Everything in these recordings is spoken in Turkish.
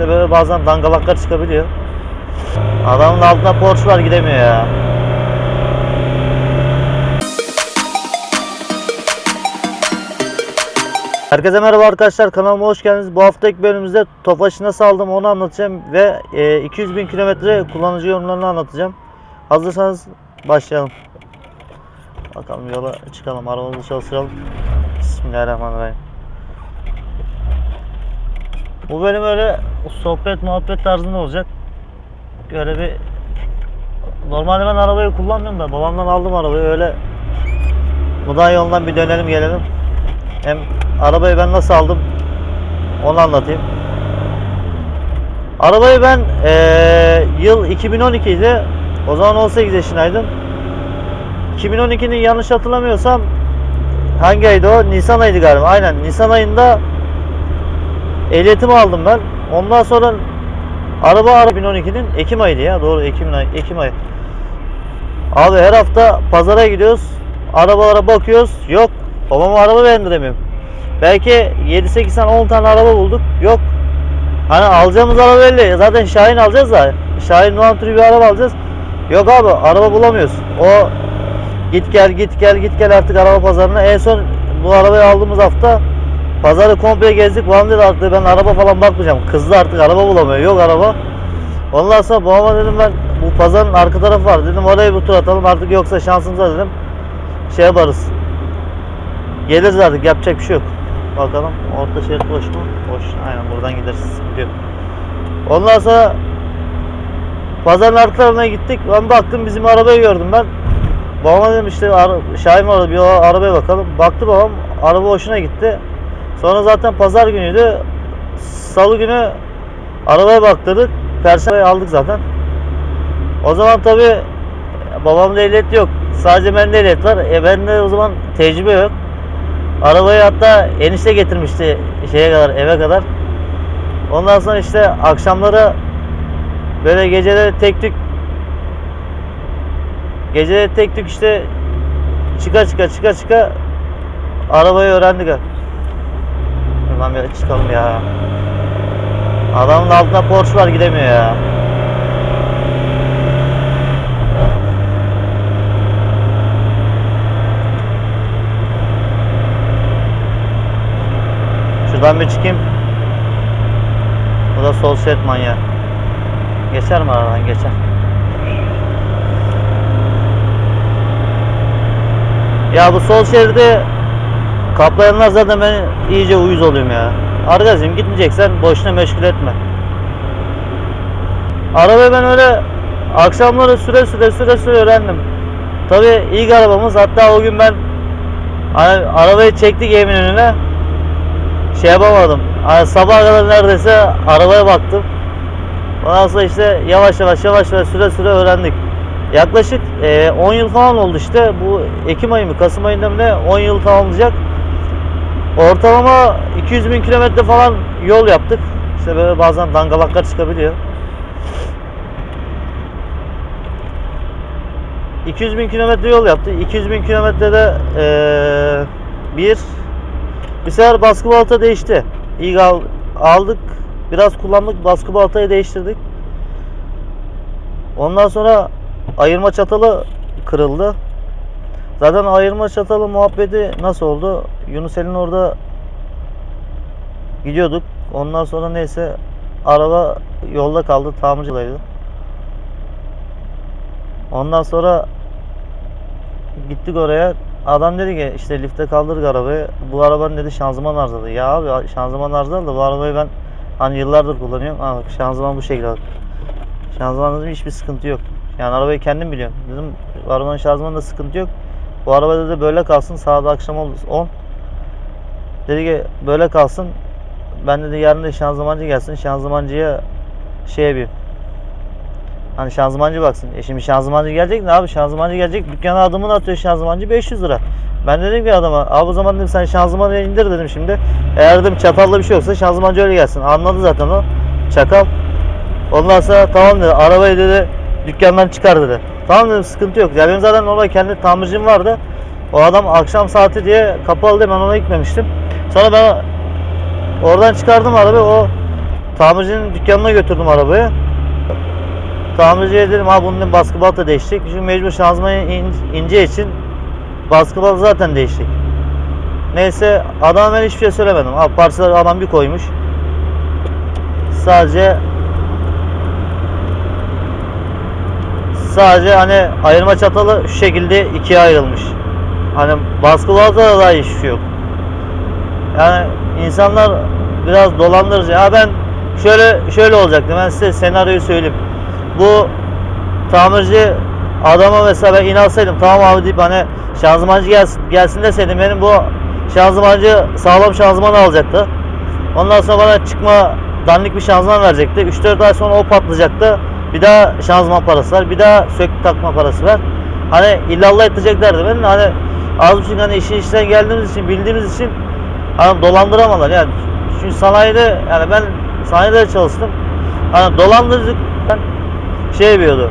İşte böyle bazen dangalaklar çıkabiliyor. Adamın altında Porsche var gidemiyor ya. Herkese merhaba arkadaşlar kanalıma hoş geldiniz. Bu haftaki bölümümüzde Tofaş'ı nasıl aldım onu anlatacağım ve e, 200 bin kilometre kullanıcı yorumlarını anlatacağım. Hazırsanız başlayalım. Bakalım yola çıkalım arabamızı çalıştıralım. Bismillahirrahmanirrahim. Bu bölüm öyle sohbet muhabbet tarzında olacak. Böyle bir Normalde ben arabayı kullanmıyorum da babamdan aldım arabayı öyle Muday yolundan bir dönelim gelelim. Hem arabayı ben nasıl aldım onu anlatayım. Arabayı ben eee, yıl 2012 idi. O zaman 18 yaşındaydım. 2012'nin yanlış hatırlamıyorsam hangi aydı o? Nisan ayıydı galiba. Aynen Nisan ayında ehliyetimi aldım ben. Ondan sonra araba ara 2012'nin Ekim ayıydı ya. Doğru Ekim. Ekim ayı. Abi her hafta pazara gidiyoruz. Arabalara bakıyoruz. Yok. Babama araba beğendiremiyorum. Belki 7-8 tane 10 tane araba bulduk. Yok. Hani alacağımız araba belli. Zaten Şahin alacağız da. Şahin Noan türü bir araba alacağız. Yok abi araba bulamıyoruz. O git gel git gel git gel artık araba pazarına. En son bu arabayı aldığımız hafta pazarı komple gezdik. Babam dedi artık ben araba falan bakmayacağım. Kızdı artık araba bulamıyor. Yok araba. Ondan sonra babama dedim ben bu pazarın arka tarafı var. Dedim oraya bir tur atalım artık yoksa şansımıza dedim. Şey yaparız. Geliriz artık yapacak bir şey yok. Bakalım orta şerit boş mu? Boş. Aynen buradan gideriz. Gidiyor. Ondan sonra pazarın arka tarafına gittik. Ben baktım bizim arabayı gördüm ben. Babama dedim işte Şahin orada bir arabaya bakalım. Baktı babam araba hoşuna gitti. Sonra zaten pazar günüydü. Salı günü arabaya baktırdık. Perşembe aldık zaten. O zaman tabi babamda ehliyet yok. Sadece bende ehliyet var. E bende o zaman tecrübe yok. Arabayı hatta enişte getirmişti şeye kadar eve kadar. Ondan sonra işte akşamları böyle geceleri tek tük geceleri tek tük işte çıka çıka çıka çıka arabayı öğrendik Lan bir çıkalım ya. Adamın altında Porsche var gidemiyor ya. Şuradan bir çıkayım. Bu da sol şerit manyağı. Geçer mi aradan? Geçer. Ya bu sol şeridi kaplayanlar zaten ben iyice uyuz oluyorum ya. Arkadaşım gitmeyeceksen boşuna meşgul etme. Arabayı ben öyle akşamları süre süre süre süre öğrendim. Tabi ilk arabamız hatta o gün ben hani arabayı çektik evin önüne şey yapamadım. Hani sabaha kadar neredeyse arabaya baktım. Ondan sonra işte yavaş yavaş yavaş yavaş süre süre öğrendik. Yaklaşık eee, 10 yıl falan oldu işte. Bu Ekim ayı mı Kasım ayında mı ne 10 yıl tamamlayacak. Ortalama 200 bin kilometre falan yol yaptık. İşte böyle bazen dangalaklar çıkabiliyor. 200 bin kilometre yol yaptı. 200 bin kilometrede eee bir bir sefer baskı balata değişti. İlk al- aldık. Biraz kullandık. Baskı balatayı değiştirdik. Ondan sonra ayırma çatalı kırıldı. Zaten ayırma çatalı muhabbeti nasıl oldu? Yunusel'in orada gidiyorduk. Ondan sonra neyse araba yolda kaldı. Tamircideydi. Ondan sonra gittik oraya. Adam dedi ki işte lifte kaldırdık arabayı. Bu arabanın dedi şanzıman arızalı. Ya abi şanzıman arızalı bu arabayı ben hani yıllardır kullanıyorum. Ha, bak, şanzıman bu şekilde. bak. Şanzıman dedim hiçbir sıkıntı yok. Yani arabayı kendim biliyorum. Bu arabanın şanzımanında sıkıntı yok. Bu araba dedi böyle kalsın. Sağda akşam oldu 10. Dedi ki böyle kalsın. Ben dedi yarın da şanzımancı gelsin. Şanzımancıya şey yapayım. Hani şanzımancı baksın. E şimdi şanzımancı gelecek ne abi? Şanzımancı gelecek. Dükkana adımını atıyor şanzımancı 500 lira. Ben dedim ki adama abi o zaman dedim sen şanzımanı indir dedim şimdi. Eğer dedim çatallı bir şey yoksa şanzımancı öyle gelsin. Anladı zaten o. Çakal. Ondan sonra tamam dedi arabayı dedi dükkandan çıkar dedi. Tamam dedim sıkıntı yok. Ya benim zaten orada kendi tamircim vardı. O adam akşam saati diye kapalı diye ben ona gitmemiştim. Sonra ben oradan çıkardım arabayı o tamircinin dükkanına götürdüm arabayı. Tamirciye dedim ha bunun baskı balata değişecek. Çünkü mecbur şanzıman in- ince için baskı balata zaten değişecek. Neyse adama ben hiçbir şey söylemedim. Ha, parçaları adam bir koymuş. Sadece sadece hani ayırma çatalı şu şekilde ikiye ayrılmış. Hani baskı da daha hiçbir şey yok. Yani insanlar biraz dolandırıcı. Ya ben şöyle şöyle olacaktı. Ben size senaryoyu söyleyeyim. Bu tamirci adama mesela ben inalsaydım tamam abi deyip hani şanzımancı gelsin, gelsin deseydim benim bu şanzımancı sağlam şanzıman alacaktı. Ondan sonra bana çıkma dandik bir şanzıman verecekti. 3-4 ay sonra o patlayacaktı. Bir daha şanzıman parası var. Bir daha sök takma parası var. Hani illallah edeceklerdi. Ben de hani az buçuk hani işin içinden geldiğimiz için bildiğimiz için hani dolandıramalar yani. Çünkü sanayide yani ben sanayide çalıştım. Hani dolandırıcı şey yapıyordu.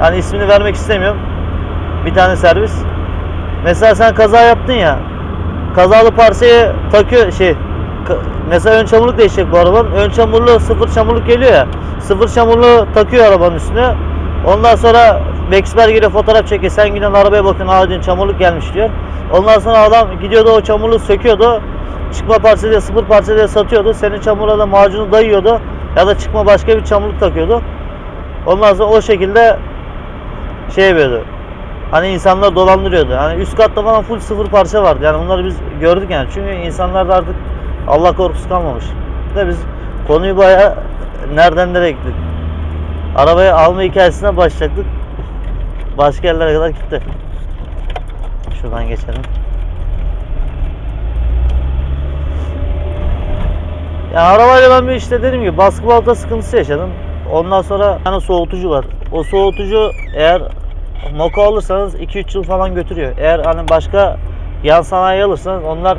Hani ismini vermek istemiyorum. Bir tane servis. Mesela sen kaza yaptın ya. Kazalı parçayı takıyor şey. Mesela ön çamurluk değişecek bu arabanın. Ön çamurlu sıfır çamurluk geliyor ya. Sıfır çamurlu takıyor arabanın üstüne. Ondan sonra Bexper geliyor fotoğraf çekiyor. Sen gidiyorsun arabaya bakıyorsun. Aa diyorsun çamurluk gelmiş diyor. Ondan sonra adam gidiyordu o çamurluğu söküyordu. Çıkma parça diye sıfır parça diye satıyordu. Senin çamura da macunu dayıyordu. Ya da çıkma başka bir çamurluk takıyordu. Ondan sonra o şekilde şey yapıyordu. Hani insanlar dolandırıyordu. Hani üst katta falan full sıfır parça vardı. Yani bunları biz gördük yani. Çünkü insanlarda artık Allah korkusu kalmamış. De biz konuyu bayağı nereden nereye gittik. Arabayı alma hikayesine başlayacaktık. Başka yerlere kadar gitti. Şuradan geçelim. Ya arabayla ben bir işte dediğim gibi baskı balata sıkıntısı yaşadım. Ondan sonra tane soğutucu var. O soğutucu eğer Moka alırsanız 2-3 yıl falan götürüyor. Eğer hani başka yan sanayi alırsanız onlar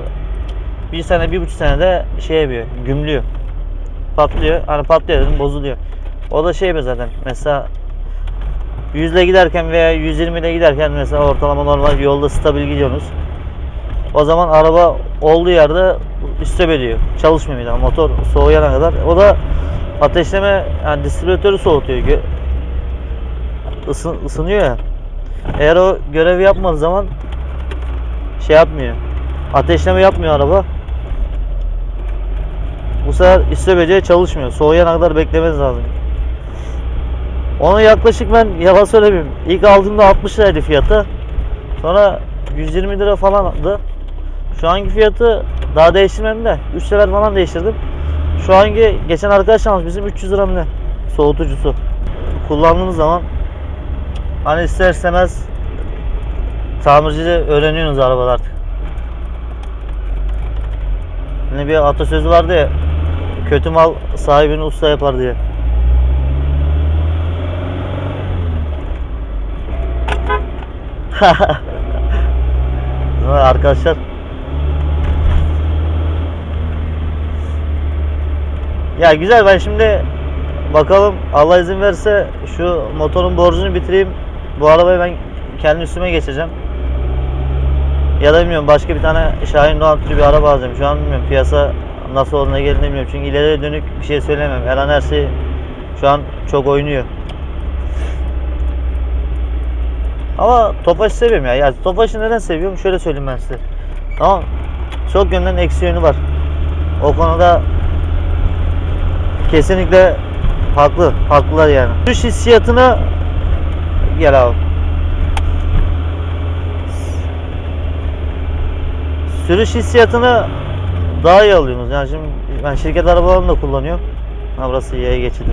bir sene, bir buçuk senede şey yapıyor, gümlüyor. Patlıyor. Hani patlıyor dedim, bozuluyor. O da şey be zaten. Mesela 100 ile giderken veya 120 ile giderken mesela ortalama normal yolda stabil gidiyorsunuz. O zaman araba olduğu yerde üstüp ediyor. Çalışmıyor bir. Motor soğuyana kadar. O da ateşleme yani distribütörü soğutuyor. Gö- ısın, ısınıyor ya. Eğer o görevi yapmadığı zaman şey yapmıyor. Ateşleme yapmıyor araba. Bu sefer istebeciye çalışmıyor. Soğuyana kadar beklemeniz lazım. Onu yaklaşık ben yalan söylemeyeyim. İlk aldığımda 60 liraydı fiyatı. Sonra 120 lira falandı. Şu anki fiyatı daha değiştirmedim de 3 sefer falan değiştirdim. Şu anki geçen arkadaş almış bizim 300 lira mı ne? Soğutucusu. Kullandığınız zaman hani ister istemez tamircide öğreniyorsunuz arabalar artık. Hani bir atasözü vardı ya kötü mal sahibini usta yapar diye. Arkadaşlar? Ya güzel ben şimdi bakalım Allah izin verirse şu motorun borcunu bitireyim. Bu arabayı ben kendi üstüme geçeceğim. Ya da bilmiyorum başka bir tane Şahin Doğan türü bir araba alacağım. Şu an bilmiyorum piyasa nasıl olduğuna geldiğini bilmiyorum. Çünkü ileriye dönük bir şey söyleyemem. Her an her şey şu an çok oynuyor. Ama Tofaş seviyorum ya. ya Tofaş'ı neden seviyorum? Şöyle söyleyeyim ben size. Tamam. Çok yönden eksi yönü var. O konuda kesinlikle haklı. Haklılar yani. Sürüş hissiyatını gel abi. Sürüş hissiyatını daha iyi alıyorsunuz. Yani şimdi ben şirket arabalarını da kullanıyorum. Ha burası yaya geçidi.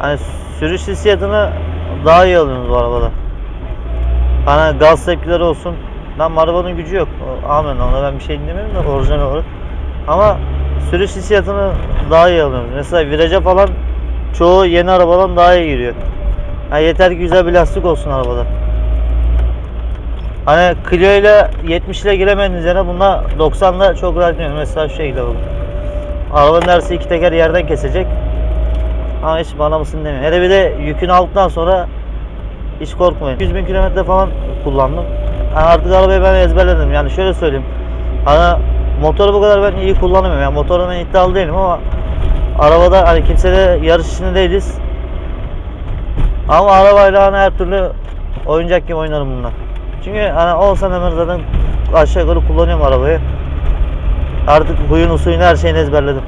Hani sürüş hissiyatını daha iyi alıyorsunuz bu arabada. Hani gaz tepkileri olsun. Lan arabanın gücü yok. Amen ona ben bir şey dinlemiyorum da orijinal olarak. Ama sürüş hissiyatını daha iyi alıyorsunuz. Mesela viraja falan çoğu yeni arabadan daha iyi giriyor. Yani yeter ki güzel bir lastik olsun arabada. Hani Clio ile 70 ile giremediğiniz yere bunda 90'da çok rahat gidiyor. Mesela şu şekilde bakın. Arabanın neredeyse iki teker yerden kesecek. Ama hiç bana mısın demiyor. Hele bir de yükünü aldıktan sonra hiç korkmayın. 100 bin kilometre falan kullandım. Yani artık arabayı ben ezberledim. Yani şöyle söyleyeyim. Hani motoru bu kadar ben iyi kullanamıyorum. Yani motorda ben iddialı değilim ama arabada hani kimseyle yarış içinde değiliz. Ama arabayla hani her türlü oyuncak gibi oynarım bununla. Çünkü hani 10 senedir zaten aşağı yukarı kullanıyorum arabayı. Artık huyunu suyunu her şeyini ezberledim.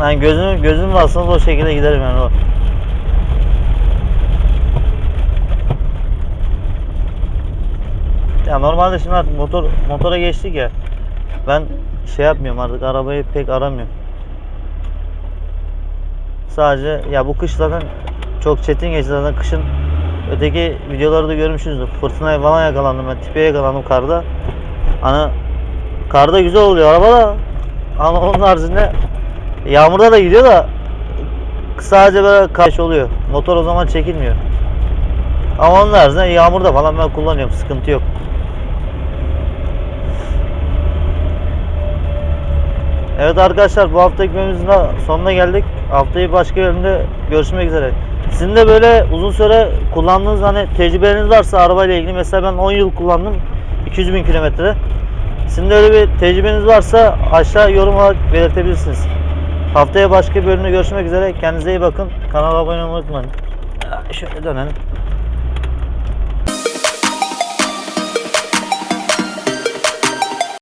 Yani gözüm gözüm varsanız o şekilde giderim yani o. Ya normalde şimdi artık motor motora geçtik ya. Ben şey yapmıyorum artık arabayı pek aramıyorum. Sadece ya bu kış zaten çok çetin geçti zaten kışın öteki videoları da görmüşsünüzdür. Fırtınaya falan yakalandım ben tipe yakalandım karda. Hani karda güzel oluyor araba da ama onun haricinde yağmurda da gidiyor da sadece böyle kaş oluyor. Motor o zaman çekilmiyor. Ama onun haricinde yağmurda falan ben kullanıyorum sıkıntı yok. Evet arkadaşlar bu bölümümüzün de sonuna geldik. Haftayı başka bölümde görüşmek üzere. Sizin de böyle uzun süre kullandığınız hani tecrübeleriniz varsa arabayla ilgili mesela ben 10 yıl kullandım 200 bin kilometre. Sizin de öyle bir tecrübeniz varsa aşağı yorum olarak belirtebilirsiniz. Haftaya başka bir bölümde görüşmek üzere. Kendinize iyi bakın. Kanala abone olmayı unutmayın. Şöyle dönelim.